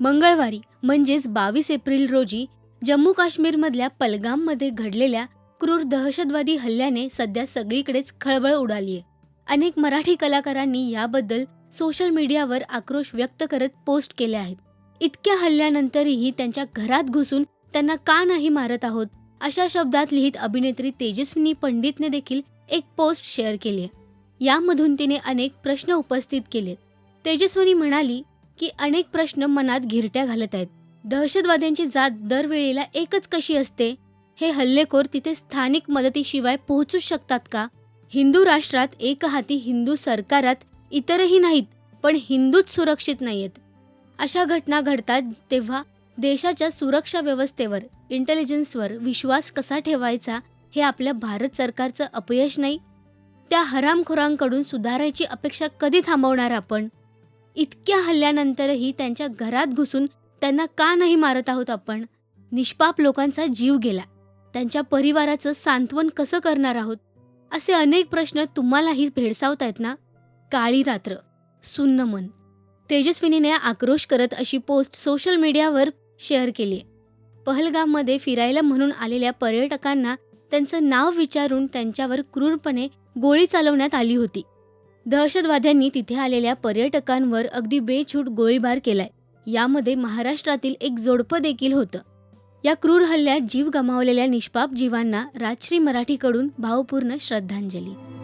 मंगळवारी म्हणजेच बावीस एप्रिल रोजी जम्मू काश्मीरमधल्या पलगाममध्ये घडलेल्या क्रूर दहशतवादी हल्ल्याने सध्या सगळीकडेच खळबळ उडालीये. अनेक मराठी कलाकारांनी याबद्दल सोशल मीडियावर आक्रोश व्यक्त करत पोस्ट केले आहेत. इतक्या हल्ल्यानंतरही त्यांच्या घरात घुसून त्यांना का नाही मारत आहोत अशा शब्दात लिहित अभिनेत्री तेजस्विनी पंडितने देखील एक पोस्ट शेअर केली यामधून तिने अनेक प्रश्न उपस्थित केलेत. तेजस्विनी म्हणाली की अनेक प्रश्न मनात घिरट्या घालत आहेत. दहशतवाद्यांची जात दरवेळेला एकच कशी असते? हे हल्लेखोर तिथे स्थानिक मदतीशिवाय पोहोचू शकतात का? हिंदू राष्ट्रात एक हाती हिंदू सरकारात इतरही नाहीत पण हिंदूच सुरक्षित नाहीयेत. अशा घटना घडतात तेव्हा देशाच्या सुरक्षा व्यवस्थेवर इंटेलिजन्सवर विश्वास कसा ठेवायचा हे आपल्या भारत सरकारचं अपयश नाही? त्या हरामखोरांकडून सुधारायची अपेक्षा कधी थांबवणार आपण? इतक्या हल्ल्यानंतरही त्यांच्या घरात घुसून त्यांना का नाही मारत आहोत आपण? निष्पाप लोकांचा जीव गेला. त्यांच्या परिवाराचं सांत्वन कसं करणार आहोत? असे अनेक प्रश्न तुम्हालाही भेडसावत आहेत ना? काळी रात्र सुन्न मन. तेजस्विनीने आक्रोश करत अशी पोस्ट सोशल मीडियावर शेअर केली. पहलगाममध्ये फिरायला म्हणून आलेल्या पर्यटकांना त्यांचं नाव विचारून त्यांच्यावर क्रूरपणे गोळी चालवण्यात आली होती. दहशतवाद्यांनी तिथे आलेल्या पर्यटकांवर अगदी बेछूट गोळीबार केलाय. यामध्ये महाराष्ट्रातील एक जोडपं देखील होतं. या क्रूर हल्ल्यात जीव गमावलेल्या निष्पाप जीवांना राजश्री मराठीकडून भावपूर्ण श्रद्धांजली.